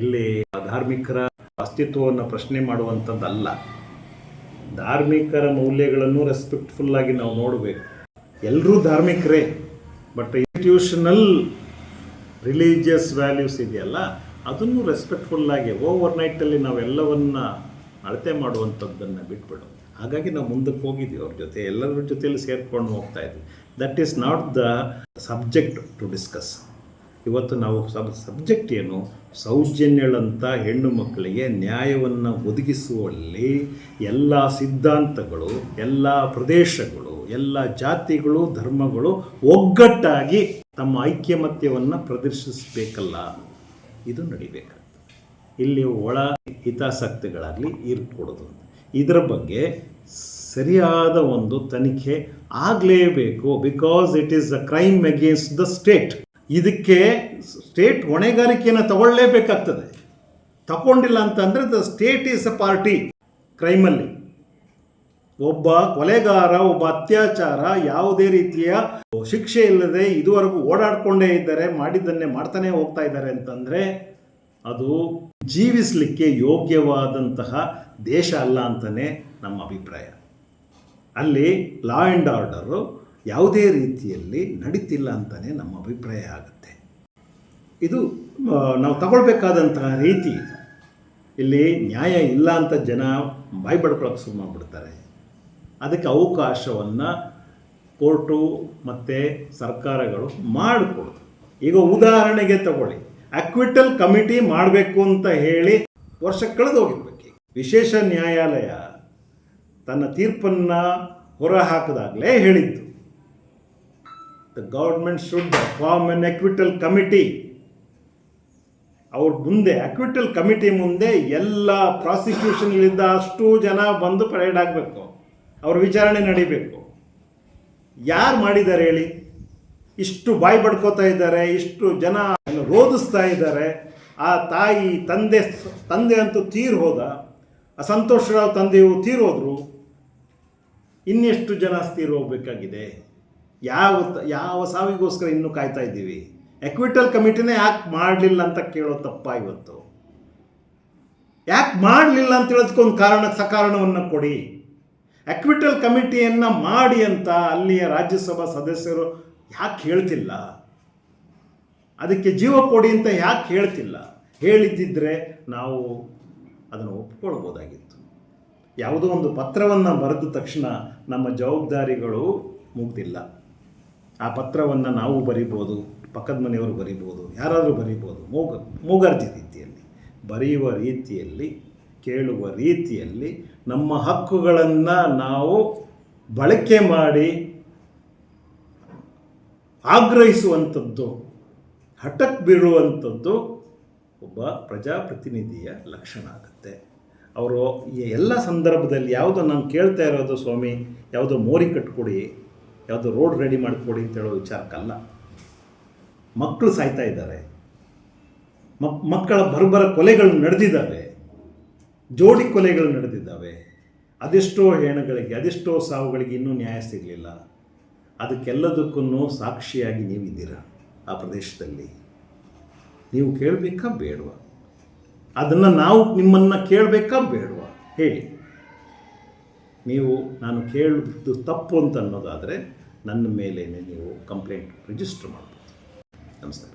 ಇಲ್ಲಿ ಧಾರ್ಮಿಕರ ಅಸ್ತಿತ್ವವನ್ನು ಪ್ರಶ್ನೆ ಮಾಡುವಂಥದ್ದಲ್ಲ. ಧಾರ್ಮಿಕರ ಮೌಲ್ಯಗಳನ್ನು ರೆಸ್ಪೆಕ್ಟ್ಫುಲ್ಲಾಗಿ ನಾವು ನೋಡಬೇಕು. ಎಲ್ಲರೂ ಧಾರ್ಮಿಕರೇ ಬಟ್ ಇನ್ಸ್ಟಿಟ್ಯೂಷನಲ್ ರಿಲೀಜಿಯಸ್ ವ್ಯಾಲ್ಯೂಸ್ ಇದೆಯಲ್ಲ, ಅದನ್ನು ರೆಸ್ಪೆಕ್ಟ್ಫುಲ್ಲಾಗಿ ಓವರ್ ನೈಟಲ್ಲಿ ನಾವೆಲ್ಲವನ್ನ ಅಳತೆ ಮಾಡುವಂಥದ್ದನ್ನು ಬಿಟ್ಬಿಡು. ಹಾಗಾಗಿ ನಾವು ಮುಂದಕ್ಕೆ ಹೋಗಿದ್ದೀವಿ ಅವ್ರ ಜೊತೆ, ಎಲ್ಲರ ಜೊತೆಯಲ್ಲಿ ಸೇರ್ಕೊಂಡು ಹೋಗ್ತಾ ಇದ್ವಿ. That is not the subject to discuss ಇವತ್ತು ನಾವು ಸಬ್ ಸಬ್ಜೆಕ್ಟ್ ಏನು? ಸೌಜನ್ಯಗಳಂಥ ಹೆಣ್ಣು ಮಕ್ಕಳಿಗೆ ನ್ಯಾಯವನ್ನು ಒದಗಿಸುವಲ್ಲಿ ಎಲ್ಲ ಸಿದ್ಧಾಂತಗಳು, ಎಲ್ಲ ಪ್ರದೇಶಗಳು, ಎಲ್ಲ ಜಾತಿಗಳು, ಧರ್ಮಗಳು ಒಗ್ಗಟ್ಟಾಗಿ ತಮ್ಮ ಐಕ್ಯಮತ್ಯವನ್ನು ಪ್ರದರ್ಶಿಸಬೇಕಲ್ಲ. ಇದು ನಡಿಬೇಕಾಗ್ತದೆ ಇಲ್ಲಿ ಒಳ ಹಿತಾಸಕ್ತಿಗಳಾಗಲಿ ಇರ್ಕೊಡೋದು. ಇದರ ಬಗ್ಗೆ ಸರಿಯಾದ ಒಂದು ತನಿಖೆ ಆಗಲೇಬೇಕು because it is a crime against the state ಇದಕ್ಕೆ ಸ್ಟೇಟ್ ಹೊಣೆಗಾರಿಕೆಯನ್ನು ತಗೊಳ್ಳೇಬೇಕಾಗ್ತದೆ. ತಗೊಂಡಿಲ್ಲ ಅಂತಂದರೆ the state is a party ಕ್ರೈಮಲ್ಲಿ. ಒಬ್ಬ ಕೊಲೆಗಾರ, ಒಬ್ಬ ಅತ್ಯಾಚಾರ ಯಾವುದೇ ರೀತಿಯ ಶಿಕ್ಷೆ ಇಲ್ಲದೆ ಇದುವರೆಗೂ ಓಡಾಡಿಕೊಂಡೇ ಇದ್ದಾರೆ, ಮಾಡಿದ್ದನ್ನೇ ಮಾಡ್ತಾನೆ ಹೋಗ್ತಾ ಇದ್ದಾರೆ ಅಂತಂದರೆ ಅದು ಜೀವಿಸಲಿಕ್ಕೆ ಯೋಗ್ಯವಾದಂತಹ ದೇಶ ಅಲ್ಲ ಅಂತಲೇ ನಮ್ಮ ಅಭಿಪ್ರಾಯ. ಅಲ್ಲಿ ಲಾ ಆ್ಯಂಡ್ ಆರ್ಡರು ಯಾವುದೇ ರೀತಿಯಲ್ಲಿ ನಡೀತಿಲ್ಲ ಅಂತಲೇ ನಮ್ಮ ಅಭಿಪ್ರಾಯ ಆಗುತ್ತೆ. ಇದು ನಾವು ತಗೊಳ್ಬೇಕಾದಂತಹ ರೀತಿ ಇದು. ಇಲ್ಲಿ ನ್ಯಾಯ ಇಲ್ಲ ಅಂತ ಜನ ಬಾಯಿ ಬಡ್ಕೊಳಕ್ಕೆ ಶುರು ಮಾಡಿಬಿಡ್ತಾರೆ ಅದಕ್ಕೆ ಅವಕಾಶವನ್ನು ಕೋರ್ಟು ಮತ್ತು ಸರ್ಕಾರಗಳು ಮಾಡಿಕೊಡೋದು. ಈಗ ಉದಾಹರಣೆಗೆ ತಗೊಳ್ಳಿ. ಅಕ್ವಿಟಲ್ ಕಮಿಟಿ ಮಾಡಬೇಕು ಅಂತ ಹೇಳಿ ವರ್ಷ ಕಳೆದು ಹೋಗಿರ್ಬೇಕು ವಿಶೇಷ ನ್ಯಾಯಾಲಯ ತನ್ನ ತೀರ್ಪನ್ನು ಹೊರಹಾಕಿದಾಗಲೇ ಹೇಳಿದ್ದು. The government should form an acquittal committee ಅವ್ರ ಮುಂದೆ ಅಕ್ವಿಟಲ್ ಕಮಿಟಿ ಮುಂದೆ ಎಲ್ಲ ಪ್ರಾಸಿಕ್ಯೂಷನ್ಗಳಿಂದ ಅಷ್ಟು ಜನ ಬಂದು ಪರೇಡ್ ಆಗಬೇಕು. ಅವ್ರ ವಿಚಾರಣೆ ನಡಿಬೇಕು. ಯಾರು ಮಾಡಿದ್ದಾರೆ ಹೇಳಿ? ಇಷ್ಟು ಬಾಯಿ ಬಡ್ಕೋತಾ ಇದ್ದಾರೆ, ಇಷ್ಟು ಜನ ರೋಧಿಸ್ತಾ ಇದ್ದಾರೆ. ಆ ತಾಯಿ, ತಂದೆ ತಂದೆ ಅಂತೂ ತೀರ್ ಹೋದ. ಆ ಸಂತೋಷರಾವ್ ತಂದೆಯು ತೀರೋದ್ರು ಇನ್ನೆಷ್ಟು ಜನ ತೀರ್ ಹೋಗ್ಬೇಕಾಗಿದೆ? ಯಾವ ಯಾವ ಸಾವಿಗೋಸ್ಕರ ಇನ್ನೂ ಕಾಯ್ತಾ ಇದ್ದೀವಿ? ಎಕ್ವಿಟಲ್ ಕಮಿಟಿನೇ ಯಾಕೆ ಮಾಡಲಿಲ್ಲ ಅಂತ ಕೇಳೋ ತಪ್ಪ ಇವತ್ತು. ಯಾಕೆ ಮಾಡಲಿಲ್ಲ ಅಂತ ಹೇಳೋದಕ್ಕೊಂದು ಕಾರಣ, ಸಕಾರಣವನ್ನು ಕೊಡಿ. ಎಕ್ವಿಟಲ್ ಕಮಿಟಿಯನ್ನು ಮಾಡಿ ಅಂತ ಅಲ್ಲಿಯ ರಾಜ್ಯಸಭಾ ಸದಸ್ಯರು ಯಾಕೆ ಹೇಳ್ತಿಲ್ಲ? ಅದಕ್ಕೆ ಜೀವ ಕೊಡಿ ಅಂತ ಯಾಕೆ ಹೇಳ್ತಿಲ್ಲ? ಹೇಳಿದ್ದಿದ್ರೆ ನಾವು ಅದನ್ನು ಒಪ್ಕೊಳ್ಬೋದಾಗಿತ್ತು. ಯಾವುದೋ ಒಂದು ಪತ್ರವನ್ನು ಬರೆದ ತಕ್ಷಣ ನಮ್ಮ ಜವಾಬ್ದಾರಿಗಳು ಮುಗ್ದಿಲ್ಲ. ಆ ಪತ್ರವನ್ನು ನಾವು ಬರಿಬೋದು, ಪಕ್ಕದ ಮನೆಯವರು ಬರಿಬೋದು, ಯಾರಾದರೂ ಬರಿಬೋದು, ಮೂಗ, ಮೂಗರ್ಜಿ ರೀತಿಯಲ್ಲಿ, ಬರೆಯುವ ರೀತಿಯಲ್ಲಿ, ಕೇಳುವ ರೀತಿಯಲ್ಲಿ ನಮ್ಮ ಹಕ್ಕುಗಳನ್ನು ನಾವು ಬಳಕೆ ಮಾಡಿ ಆಗ್ರಹಿಸುವಂಥದ್ದು ಹಠಕ್ಕೆ ಬೀಳುವಂಥದ್ದು ಒಬ್ಬ ಪ್ರಜಾಪ್ರತಿನಿಧಿಯ ಲಕ್ಷಣ ಆಗುತ್ತೆ. ಅವರು ಎಲ್ಲ ಸಂದರ್ಭದಲ್ಲಿ ಯಾವುದೋ ನಾನು ಕೇಳ್ತಾ ಇರೋದು ಸ್ವಾಮಿ, ಯಾವುದೋ ಮೋರಿ ಕಟ್ಕೊಡಿ ಯಾವುದೋ ರೋಡ್ ರೆಡಿ ಮಾಡಿಕೊಡಿ ಅಂತ ಹೇಳೋ ವಿಚಾರಕ್ಕಲ್ಲ. ಮಕ್ಕಳು ಸಾಯ್ತಾ ಇದ್ದಾರೆ. ಮಕ್, ಮಕ್ಕಳ ಬರ್ಬರ ಕೊಲೆಗಳು ನಡೆದಿದ್ದಾವೆ. ಜೋಡಿ ಕೊಲೆಗಳು ನಡೆದಿದ್ದಾವೆ. ಅದೆಷ್ಟೋ ಹೆಣಗಳಿಗೆ, ಅದೆಷ್ಟೋ ಸಾವುಗಳಿಗೆ ಇನ್ನೂ ನ್ಯಾಯ ಸಿಗಲಿಲ್ಲ. ಅದಕ್ಕೆಲ್ಲದಕ್ಕೂ ಸಾಕ್ಷಿಯಾಗಿ ನೀವಿದ್ದೀರಾ ಆ ಪ್ರದೇಶದಲ್ಲಿ? ನೀವು ಕೇಳಬೇಕಾ ಬೇಡವಾ? ಅದನ್ನು ನಾವು ನಿಮ್ಮನ್ನು ಕೇಳಬೇಕಾ ಬೇಡವಾ? ಹೇಳಿ. ನೀವು ನಾನು ಕೇಳಿದ್ದು ತಪ್ಪು ಅಂತ ಅನ್ನೋದಾದರೆ ನನ್ನ ಮೇಲೇ ನೀವು ಕಂಪ್ಲೇಂಟ್ ರಿಜಿಸ್ಟರ್ ಮಾಡ್ಬೋದು. ನಮಸ್ಕಾರ